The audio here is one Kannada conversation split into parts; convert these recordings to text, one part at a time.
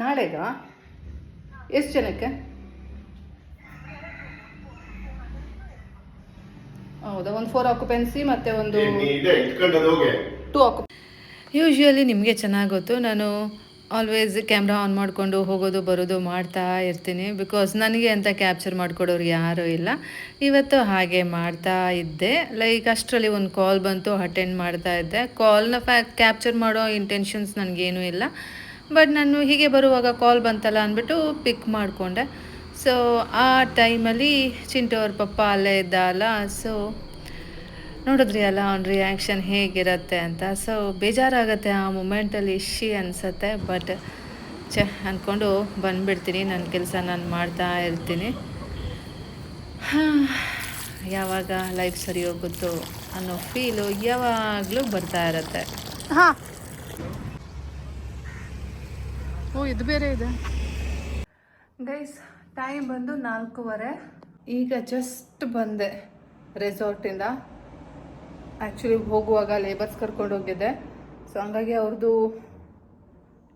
ನಾಳೆಗಾ? ಎಷ್ಟು ಜನಕ್ಕೆ? ಹೌದಾ ಒಂದು ಫೋರ್ ಆಕ್ಯುಪೆನ್ಸಿ ಮತ್ತು ಒಂದು ಟು ಆಕ್ಯು ಯೂಶ್ವಲಿ ನಿಮಗೆ ಚೆನ್ನಾಗಿ ಗೊತ್ತು ನಾನು ಆಲ್ವೇಸ್ ಕ್ಯಾಮ್ರಾ ಆನ್ ಮಾಡಿಕೊಂಡು ಹೋಗೋದು ಬರೋದು ಮಾಡ್ತಾ ಇರ್ತೀನಿ. ಬಿಕಾಸ್ ನನಗೆ ಅಂತ ಕ್ಯಾಪ್ಚರ್ ಮಾಡಿಕೊಡೋರು ಯಾರೂ ಇಲ್ಲ. ಇವತ್ತು ಹಾಗೆ ಮಾಡ್ತಾ ಇದ್ದೆ. ಲೈಕ್ ಅಷ್ಟರಲ್ಲಿ ಒಂದು ಕಾಲ್ ಬಂತು ಅಟೆಂಡ್ ಮಾಡ್ತಾ ಇದ್ದೆ. ಕಾಲ್ನ ಫ್ಯಾ ಕ್ಯಾಪ್ಚರ್ ಮಾಡೋ ಇಂಟೆನ್ಷನ್ಸ್ ನನಗೇನೂ ಇಲ್ಲ. ಬಟ್ ನಾನು ಹೀಗೆ ಬರುವಾಗ ಕಾಲ್ ಬಂತಲ್ಲ ಅಂದ್ಬಿಟ್ಟು ಪಿಕ್ ಮಾಡಿಕೊಂಡೆ. ಸೊ ಆ ಟೈಮಲ್ಲಿ ಚಿಂಟು ಅವ್ರ ಪಪ್ಪ ಅಲ್ಲೇ ಇದ್ದ ಅಲ್ಲ ಸೊ ನೋಡಿದ್ರಿ ಅಲ್ಲ ಅವ್ನ ರಿಯಾಕ್ಷನ್ ಹೇಗಿರುತ್ತೆ ಅಂತ. ಸೊ ಬೇಜಾರಾಗುತ್ತೆ ಆ ಮೂಮೆಂಟಲ್ಲಿ ಇಶಿ ಅನಿಸುತ್ತೆ. ಬಟ್ ಚೆ ಅಂದ್ಕೊಂಡು ಬಂದುಬಿಡ್ತೀನಿ. ನನ್ನ ಕೆಲಸ ನಾನು ಮಾಡ್ತಾ ಇರ್ತೀನಿ. ಯಾವಾಗ ಲೈಫ್ ಸರಿ ಹೋಗುತ್ತೋ ಅನ್ನೋ ಫೀಲು ಯಾವಾಗಲೂ ಬರ್ತಾ ಇರುತ್ತೆ. ಹಾಂ. ಇದು ಬೇರೆ ಇದೆ. ಗೈಸ್ ಟೈಮ್ ಬಂದು ನಾಲ್ಕೂವರೆ. ಈಗ ಜಸ್ಟ್ ಬಂದೆ ರೆಸಾರ್ಟಿಂದ ಆ್ಯಕ್ಚುಲಿ ಹೋಗುವಾಗ ಲೇಬರ್ಸ್ ಕರ್ಕೊಂಡು ಹೋಗಿದ್ದೆ. ಸೊ ಹಂಗಾಗಿ ಅವ್ರದ್ದು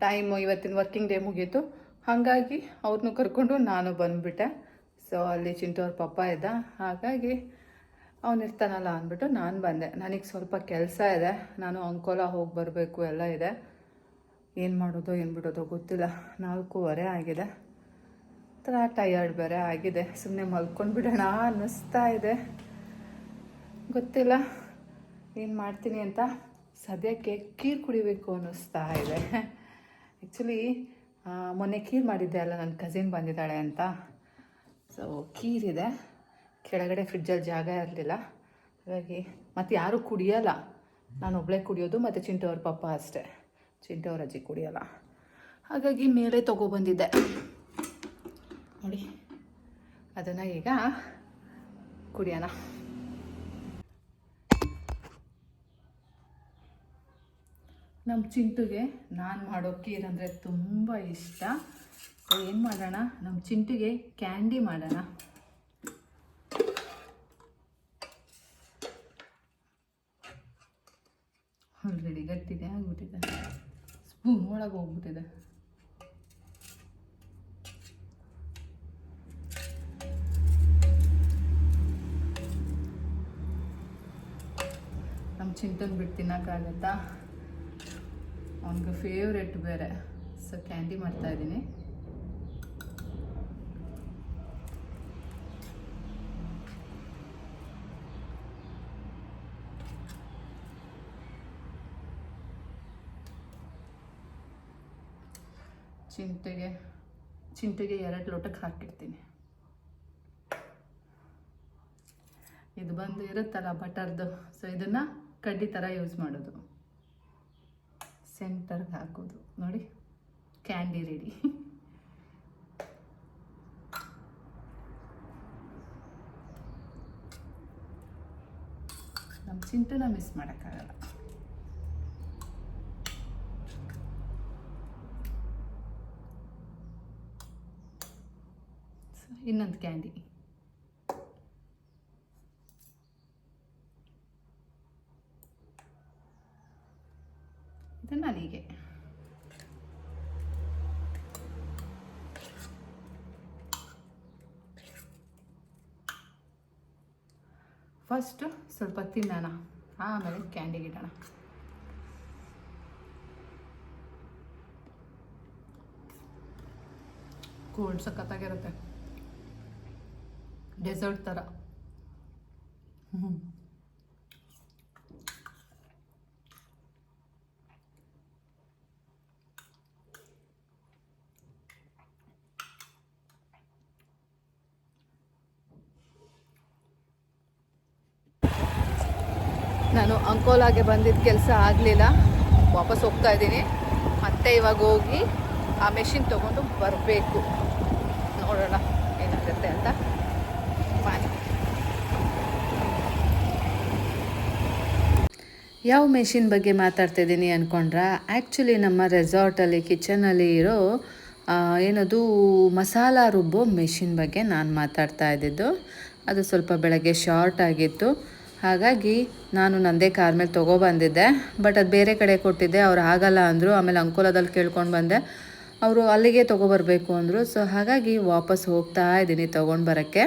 ಟೈಮು ಇವತ್ತಿನ ವರ್ಕಿಂಗ್ ಡೇ ಮುಗೀತು. ಹಾಗಾಗಿ ಅವ್ರನ್ನೂ ಕರ್ಕೊಂಡು ನಾನು ಬಂದುಬಿಟ್ಟೆ. ಸೊ ಅಲ್ಲಿ ಚಿಂಟು ಅವ್ರ ಪಪ್ಪ ಇದ್ದ. ಹಾಗಾಗಿ ಅವನು ಇರ್ತಾನಲ್ಲ ಅಂದ್ಬಿಟ್ಟು ನಾನು ಬಂದೆ. ನನಗೆ ಸ್ವಲ್ಪ ಕೆಲಸ ಇದೆ. ನಾನು ಅಂಕೋಲ ಹೋಗಿ ಬರಬೇಕು ಎಲ್ಲ ಇದೆ. ಏನು ಮಾಡೋದು, ಏನು ಬಿಡೋದು ಗೊತ್ತಿಲ್ಲ. ನಾಲ್ಕೂವರೆ ಆಗಿದೆ. ಒಂಥರ ಟಯರ್ಡ್ ಬೇರೆ ಆಗಿದೆ. ಸುಮ್ಮನೆ ಮಲ್ಕೊಂಡು ಬಿಡೋಣ ಅನ್ನಿಸ್ತಾ ಇದೆ. ಗೊತ್ತಿಲ್ಲ. ಏನು ಮಾಡ್ತೀನಿ ಅಂತ ಸದ್ಯಕ್ಕೆ ಕೀರು ಕುಡಿಬೇಕು ಅನ್ನಿಸ್ತಾ ಇದೆ. ಆ್ಯಕ್ಚುಲಿ ಮೊನ್ನೆ ಕೀರು ಮಾಡಿದ್ದೆ ಅಲ್ಲ ನನ್ನ ಕಸಿನ್ ಬಂದಿದ್ದಾಳೆ ಅಂತ. ಸೊ ಕೀರಿದೆ ಕೆಳಗಡೆ ಫ್ರಿಡ್ಜಲ್ಲಿ ಜಾಗ ಇರಲಿಲ್ಲ. ಹಾಗಾಗಿ ಮತ್ತು ಯಾರೂ ಕುಡಿಯೋಲ್ಲ. ನಾನು ಒಬ್ಬಳೇ ಕುಡಿಯೋದು, ಮತ್ತು ಚಿಂಟು ಅವ್ರ ಪಪ್ಪ ಅಷ್ಟೇ. ಚಿಂಟು ಅವ್ರ ಅಜ್ಜಿ ಕುಡಿಯಲ್ಲ. ಹಾಗಾಗಿ ಮೇಲೆ ತಗೊಬಂದಿದ್ದೆ ನೋಡಿ ಅದನ್ನು ಈಗ ಕುಡಿಯೋಣ. ನಮ್ಮ ಚಿಂಟುಗೆ ನಾನು ಮಾಡೋ ಕೀರ್ ಅಂದರೆ ತುಂಬ ಇಷ್ಟ. ಏನು ಮಾಡೋಣ? ನಮ್ಮ ಚಿಂಟುಗೆ ಕ್ಯಾಂಡಿ ಮಾಡೋಣ. ಆಲ್ರೆಡಿ ಗಟ್ಟಿದೆ ಆಗಿಬಿಟ್ಟಿದೆ. ಸ್ಪೂನ್ ಒಳಗೆ ಹೋಗ್ಬಿಟ್ಟಿದೆ. ನಮ್ಮ ಚಿಂಟನ್ ಬಿಟ್ಟು ತಿನ್ನೋಕ್ಕಾಗತ್ತಾ? ಅವನಿಗೆ ಫೇವ್ರೆಟ್ ಬೇರೆ. ಸೊ ಕ್ಯಾಂಡಿ ಮಾಡ್ತಾ ಚಿಂಟೆಗೆ ಚಿಂಟೆಗೆ ಎರಡು ಲೋಟಕ್ಕೆ ಹಾಕಿರ್ತೀನಿ ಇದು ಬಂದು ಇರುತ್ತಲ್ಲ ಬಟರ್ದು. ಸೊ ಇದನ್ನು ಕಡ್ಡಿ ಥರ ಯೂಸ್ ಮಾಡೋದು. ಸೆಂಟರ್ಗೆ ಹಾಕೋದು. ನೋಡಿ ಕ್ಯಾಂಡಿ ರೆಡಿ ನಮ್ಮ ಚಿಂತೆನ ಮಿಸ್ ಮಾಡೋಕ್ಕಾಗಲ್ಲ. ಇನ್ನೊಂದು ಕ್ಯಾಂಡಿ ಇದನ್ನು ಅಲ್ಲಿಗೆ ಫಸ್ಟು ಸ್ವಲ್ಪ ತಿನ್ನೋಣ. ಆಮೇಲೆ ಕ್ಯಾಂಡಿಗೆ ಇಡೋಣ. ಕೋಲ್ಡ್ ಸಖತ್ತಾಗಿರುತ್ತೆ. ಡೆಸರ್ಟ್ ಥರ ನಾನು ಅಂಕೋಲಾಗೆ ಬಂದಿದ್ದ ಕೆಲಸ ಆಗಲಿಲ್ಲ. ವಾಪಸ್ ಹೋಗ್ತಾ ಇದ್ದೀನಿ. ಮತ್ತೆ ಇವಾಗ ಹೋಗಿ ಆ ಮೆಷಿನ್ ತೊಗೊಂಡು ಬರಬೇಕು. ನೋಡೋಣ ಏನಾಗುತ್ತೆ ಅಂತ ಬಾಯ್ ಯಾವ ಮೆಷಿನ್ ಬಗ್ಗೆ ಮಾತಾಡ್ತಾ ಇದ್ದೀನಿ ಅನ್ಕೊಂಡ್ರಾ? ಆ್ಯಕ್ಚುಲಿ ನಮ್ಮ ರೆಸಾರ್ಟಲ್ಲಿ, ಕಿಚನಲ್ಲಿ ಇರೋ ಏನದು, ಮಸಾಲ ರುಬ್ಬೋ ಮೆಷಿನ್ ಬಗ್ಗೆ ನಾನು ಮಾತಾಡ್ತಾ ಇದ್ದಿದ್ದು. ಅದು ಸ್ವಲ್ಪ ಬೆಳಗ್ಗೆ ಶಾರ್ಟ್ ಆಗಿತ್ತು. ಹಾಗಾಗಿ ನಾನು ನಂದೇ ಕಾರ್ ಮೇಲೆ ತೊಗೊಬಂದಿದ್ದೆ ಬಟ್ ಅದು ಬೇರೆ ಕಡೆ ಕೊಟ್ಟಿದ್ದೆ. ಅವ್ರು ಆಗಲ್ಲ ಅಂದರು. ಆಮೇಲೆ ಅಂಕೋಲದಲ್ಲಿ ಕೇಳ್ಕೊಂಡು ಬಂದೆ. ಅವರು ಅಲ್ಲಿಗೆ ತೊಗೊಬರ್ಬೇಕು ಅಂದರು. ಸೊ ಹಾಗಾಗಿ ವಾಪಸ್ ಹೋಗ್ತಾ ಇದ್ದೀನಿ ತೊಗೊಂಡು ಬರೋಕ್ಕೆ.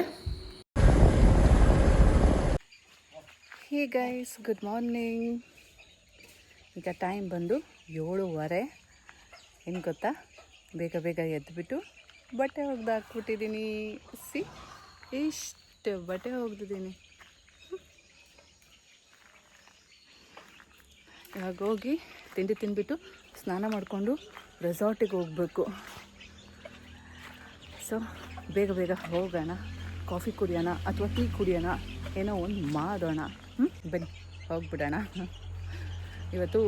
ಹೇ ಗೈಸ್ ಗುಡ್ ಮಾರ್ನಿಂಗ್ ಈಗ ಟೈಮ್ ಬಂದು ಏಳುವರೆ. ಏನು ಗೊತ್ತಾ? ಬೇಗ ಬೇಗ ಎದ್ದುಬಿಟ್ಟು ಬಟ್ಟೆ ಒಗ್ದು ಹಾಕ್ಬಿಟ್ಟಿದ್ದೀನಿ. ಸಿ, ಇಷ್ಟು ಬಟ್ಟೆ ಒಗ್ದಿದ್ದೀನಿ. ಇವಾಗ ಹೋಗಿ ತಿಂಡಿ ತಿಂದ್ಬಿಟ್ಟು ಸ್ನಾನ ಮಾಡಿಕೊಂಡು ರೆಸಾರ್ಟಿಗೆ ಹೋಗಬೇಕು. ಸೊ ಬೇಗ ಬೇಗ ಹೋಗೋಣ. ಕಾಫಿ ಕುಡಿಯೋಣ ಅಥವಾ ಟೀ ಕುಡಿಯೋಣ. ಏನೋ ಒಂದು ಮಾಡೋಣ. ಹ್ಞೂ ಬನ್ನಿ, ಹೋಗ್ಬಿಡೋಣ. ಇವತ್ತು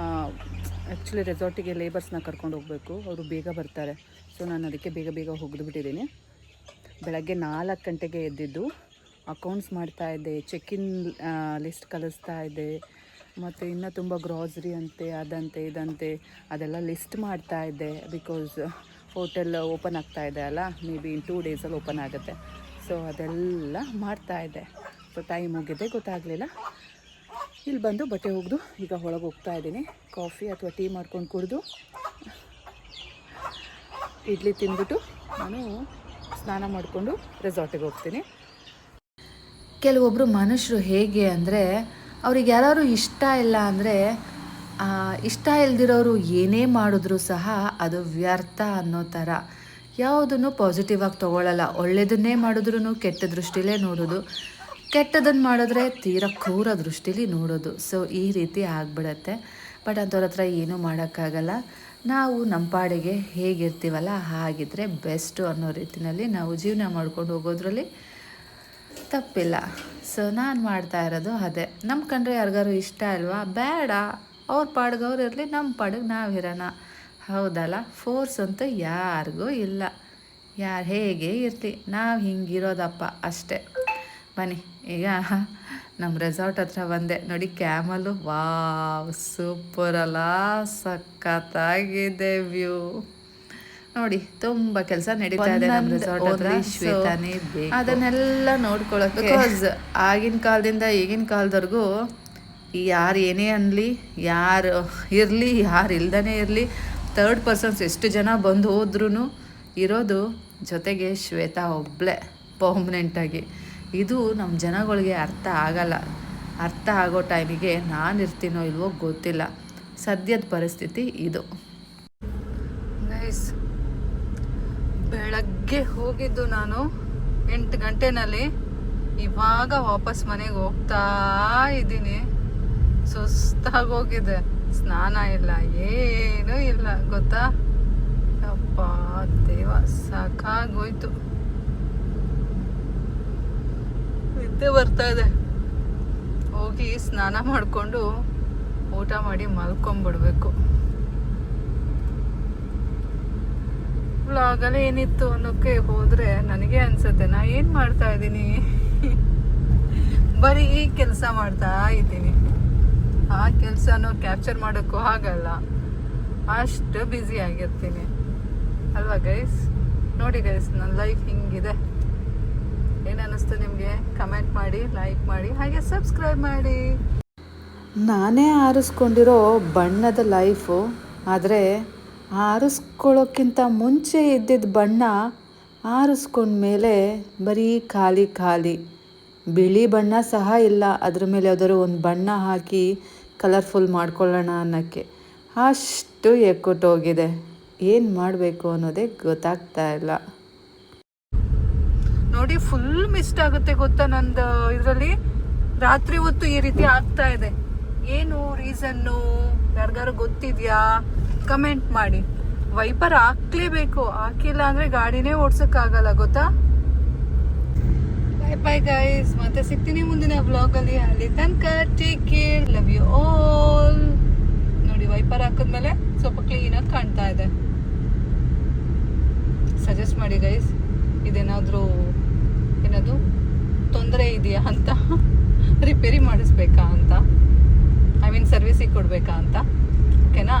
ಆ್ಯಕ್ಚುಲಿ ರೆಸಾರ್ಟಿಗೆ ಲೇಬರ್ಸ್ನ ಕರ್ಕೊಂಡು ಹೋಗಬೇಕು. ಅವರು ಬೇಗ ಬರ್ತಾರೆ. ಸೊ ನಾನು ಅದಕ್ಕೆ ಬೇಗ ಬೇಗ ಹೋಗಿದ್ಬಿಟ್ಟಿದ್ದೀನಿ ಬೆಳಗ್ಗೆ ನಾಲ್ಕು ಗಂಟೆಗೆ ಎದ್ದಿದ್ದು. ಅಕೌಂಟ್ಸ್ ಮಾಡ್ತಾ ಇದ್ದೆ ಚೆಕ್ ಇನ್ ಲಿಸ್ಟ್ ಕಲಿಸ್ತಾ ಇದ್ದೆ. ಮತ್ತು ಇನ್ನೂ ತುಂಬ ಗ್ರಾಸರಿ ಅಂತೆ, ಅದಂತೆ, ಇದಂತೆ, ಅದೆಲ್ಲ ಲಿಸ್ಟ್ ಮಾಡ್ತಾ ಇದ್ದೆ. ಬಿಕಾಸ್ ಹೋಟೆಲ್ ಓಪನ್ ಆಗ್ತಾ ಇದೆ ಅಲ್ಲ ಮೇ ಬಿ ಇನ್ ಟೂ ಡೇಸಲ್ಲಿ ಓಪನ್ ಆಗುತ್ತೆ. ಸೊ ಅದೆಲ್ಲ ಮಾಡ್ತಾ ಇದ್ದೆ. ಟೈಮ್ ಹೋಗಿದ್ದೆ ಗೊತ್ತಾಗಲಿಲ್ಲ. ಇಲ್ಲಿ ಬಂದು ಬಟ್ಟೆ ಒಗೆದು ಈಗ ಒಳಗೆ ಹೋಗ್ತಾ ಇದ್ದೀನಿ. ಕಾಫಿ ಅಥವಾ ಟೀ ಮಾಡ್ಕೊಂಡು ಕುಡಿದು ಇಡ್ಲಿ ತಿಂದ್ಬಿಟ್ಟು ನಾನು ಸ್ನಾನ ಮಾಡಿಕೊಂಡು ರೆಸಾರ್ಟಿಗೆ ಹೋಗ್ತೀನಿ. ಕೆಲವೊಬ್ಬರು ಮನುಷ್ಯರು ಹೇಗೆ ಅಂದರೆ, ಅವ್ರಿಗೆ ಯಾರು ಇಷ್ಟ ಇಲ್ಲ ಅಂದರೆ ಇಷ್ಟ ಇಲ್ದಿರೋರು ಏನೇ ಮಾಡಿದ್ರೂ ಸಹ ಅದು ವ್ಯರ್ಥ ಅನ್ನೋ ಥರ. ಯಾವುದನ್ನು ಪಾಸಿಟಿವ್ ಆಗಿ ತೊಗೊಳ್ಳಲ್ಲ ಒಳ್ಳೆಯದನ್ನೇ ಮಾಡಿದ್ರೂ ಕೆಟ್ಟ ದೃಷ್ಟಿಲೇ ನೋಡೋದು. ಕೆಟ್ಟದನ್ನು ಮಾಡಿದ್ರೆ ತೀರಾ ಕ್ರೂರ ದೃಷ್ಟಿಲಿ ನೋಡೋದು. ಸೊ ಈ ರೀತಿ ಆಗ್ಬಿಡತ್ತೆ. ಬಟ್ ಅಂಥವ್ರ ಹತ್ರ ಏನೂ ಮಾಡೋಕ್ಕಾಗಲ್ಲ. ನಾವು ನಮ್ಮ ಪಾಡಿಗೆ ಹೇಗಿರ್ತೀವಲ್ಲ ಹಾಗಿದ್ರೆ ಬೆಸ್ಟು ಅನ್ನೋ ರೀತಿಯಲ್ಲಿ ನಾವು ಜೀವನ ಮಾಡ್ಕೊಂಡು ಹೋಗೋದ್ರಲ್ಲಿ ತಪ್ಪಿಲ್ಲ. ಸೊ ನಾನು ಮಾಡ್ತಾ ಇರೋದು ಅದೇ. ನಮ್ಮ ಕಂಡ್ರೆ ಯಾರಿಗಾರು ಇಷ್ಟ ಅಲ್ವಾ ಬೇಡ. ಅವ್ರ ಪಾಡಿಗೆ ಅವ್ರು ಇರಲಿ ನಮ್ಮ ಪಾಡಿಗೆ ನಾವು ಇರೋಣ. ಹೌದಲ್ಲ? ಫೋರ್ಸ್ ಅಂತೂ ಯಾರಿಗೂ ಇಲ್ಲ. ಯಾರು ಹೇಗೆ ಇರಲಿ, ನಾವು ಹಿಂಗಿರೋದಪ್ಪ ಅಷ್ಟೇ. ಬನ್ನಿ. ಈಗ ನಮ್ಮ ರೆಸಾರ್ಟ್ ಹತ್ರ ಬಂದೆ. ನೋಡಿ ಕ್ಯಾಮಲು ವಾವ್ ಸೂಪರ್ ಅಲ್ಲ. ಸಖತ್ತಾಗಿದೆ ವ್ಯೂ ನೋಡಿ ತುಂಬಾ ಕೆಲಸ ನಡೀತಾ ಇದೆ ನಮ್ಮ ರೆಸಾರ್ಟ್ ಹತ್ರ. ಶ್ವೇತಾನೇ ಅದನ್ನೆಲ್ಲ ನೋಡ್ಕೊಳ್ಳೋಕೆ. ಬಿಕಾಸ್ ಆಗಿನ ಕಾಲದಿಂದ ಈಗಿನ ಕಾಲದವರೆಗೂ ಯಾರು ಏನೇ ಅನ್ನಲಿ ಯಾರು ಇರಲಿ ಯಾರು ಇಲ್ದೇ ಇರಲಿ ತರ್ಡ್ ಪರ್ಸನ್ಸ್ ಎಷ್ಟು ಜನ ಬಂದು ಹೋದ್ರೂ ಇರೋದು ಜೊತೆಗೆ ಶ್ವೇತಾ ಒಬ್ಬಳೇ ಪರ್ಮನೆಂಟಾಗಿ ಇದು ನಮ್ಮ ಜನಗಳಿಗೆ ಅರ್ಥ ಆಗಲ್ಲ. ಅರ್ಥ ಆಗೋ ಟೈಮಿಗೆ ನಾನು ಇರ್ತೀನೋ ಇಲ್ವೋ ಗೊತ್ತಿಲ್ಲ. ಸದ್ಯದ ಪರಿಸ್ಥಿತಿ ಇದು. ಬೆಳಗ್ಗೆ ಹೋಗಿದ್ದು ನಾನು ಎಂಟು ಗಂಟೆನಲ್ಲಿ. ಇವಾಗ ವಾಪಸ್ ಮನೆಗೆ ಹೋಗ್ತಾ ಇದ್ದೀನಿ. ಸುಸ್ತಾಗಿ ಹೋಗಿದೆ. ಸ್ನಾನ ಇಲ್ಲ, ಏನೂ ಇಲ್ಲ. ಗೊತ್ತಾ? ಅಪ್ಪ ದೇವ ಸಾಕಾಗೋಯ್ತು ನಿದ್ದೆ ಬರ್ತಾ ಇದೆ. ಹೋಗಿ ಸ್ನಾನ ಮಾಡಿಕೊಂಡು ಊಟ ಮಾಡಿ ಮಲ್ಕೊಂಬಿಡ್ಬೇಕು. ವ್ಲಾಗಲ್ಲಿ ಏನಿತ್ತು ಅನ್ನೋಕ್ಕೆ ಹೋದ್ರೆ ನನಗೆ ಅನ್ಸುತ್ತೆ, ನಾ ಏನು ಮಾಡ್ತಾ ಇದ್ದೀನಿ? ಬರೀ ಕೆಲಸ ಮಾಡ್ತಾ ಇದ್ದೀನಿ. ಆ ಕೆಲಸನೂ ಕ್ಯಾಪ್ಚರ್ ಮಾಡೋಕ್ಕೂ ಆಗಲ್ಲ. ಅಷ್ಟು ಬ್ಯುಸಿ ಆಗಿರ್ತೀನಿ. ಅಲ್ವಾ ಗೈಸ್ ನೋಡಿ ಗೈಸ್ ನನ್ನ ಲೈಫ್ ಹಿಂಗಿದೆ. ಏನು ಅನ್ನಿಸ್ತು ನಿಮಗೆ? ಕಮೆಂಟ್ ಮಾಡಿ ಲೈಕ್ ಮಾಡಿ, ಹಾಗೆ ಸಬ್ಸ್ಕ್ರೈಬ್ ಮಾಡಿ. ನಾನೇ ಆರಿಸ್ಕೊಂಡಿರೋ ಬಣ್ಣದ ಲೈಫು ಆದರೆ ಆರಿಸ್ಕೊಳ್ಳೋಕ್ಕಿಂತ ಮುಂಚೆ ಇದ್ದಿದ್ದ ಬಣ್ಣ ಆರಿಸ್ಕೊಂಡ್ಮೇಲೆ ಬರೀ ಖಾಲಿ ಖಾಲಿ. ಬಿಳಿ ಬಣ್ಣ ಸಹ ಇಲ್ಲ, ಅದ್ರ ಮೇಲೆ ಯಾವುದಾದ್ರು ಒಂದು ಬಣ್ಣ ಹಾಕಿ ಕಲರ್ಫುಲ್ ಮಾಡ್ಕೊಳ್ಳೋಣ ಅನ್ನೋಕ್ಕೆ. ಅಷ್ಟು ಎಕ್ಕುಟ್ಟೋಗಿದೆ. ಏನು ಮಾಡಬೇಕು ಅನ್ನೋದೇ ಗೊತ್ತಾಗ್ತಾ ಇಲ್ಲ. ನೋಡಿ ಫುಲ್ ಮಿಸ್ಟ್ ಆಗುತ್ತೆ ಗೊತ್ತಾ ನಂದು ಇದರಲ್ಲಿ? ರಾತ್ರಿ ಹೊತ್ತು ಈ ರೀತಿ ಆಗ್ತಾ ಇದೆ. ಏನು ರೀಸನ್ನು ಯಾರಿಗಾರು ಗೊತ್ತಿದ್ಯಾ? ಕಮೆಂಟ್ ಮಾಡಿ. ವೈಪರ್ ಹಾಕ್ಲೇಬೇಕು. ಹಾಕಿಲ್ಲ ಅಂದ್ರೆ ಗಾಡಿನೇ ಓಡ್ಸಕ್ಕಾಗಲ್ಲ, ಗೊತ್ತಾ? ಬಾಯ್ ಬಾಯ್ ಗೈಸ್ ಮತ್ತೆ ಸಿಗ್ತೀನಿ ಮುಂದಿನ ವ್ಲಾಗಲ್ಲಿ ಅಲ್ಲಿ. ಅಲ್ಲಿ ತನಕ take care love you all ನೋಡಿ ವೈಪರ್ ಹಾಕಿದ್ಮೇಲೆ ಸ್ವಲ್ಪ ಕ್ಲೀನಾಗಿ ಕಾಣ್ತಾ ಇದೆ. ಸಜೆಸ್ಟ್ ಮಾಡಿ ಗೈಸ್ ಇದೇನಾದರೂ ಏನದು ತೊಂದರೆ ಇದೆಯಾ ಅಂತ ರಿಪೇರಿ ಮಾಡಿಸ್ಬೇಕಾ ಅಂತ? ಐ ಮೀನ್ ಸರ್ವಿಸಿಗೆ ಕೊಡಬೇಕಾ ಅಂತ? ಓಕೆನಾ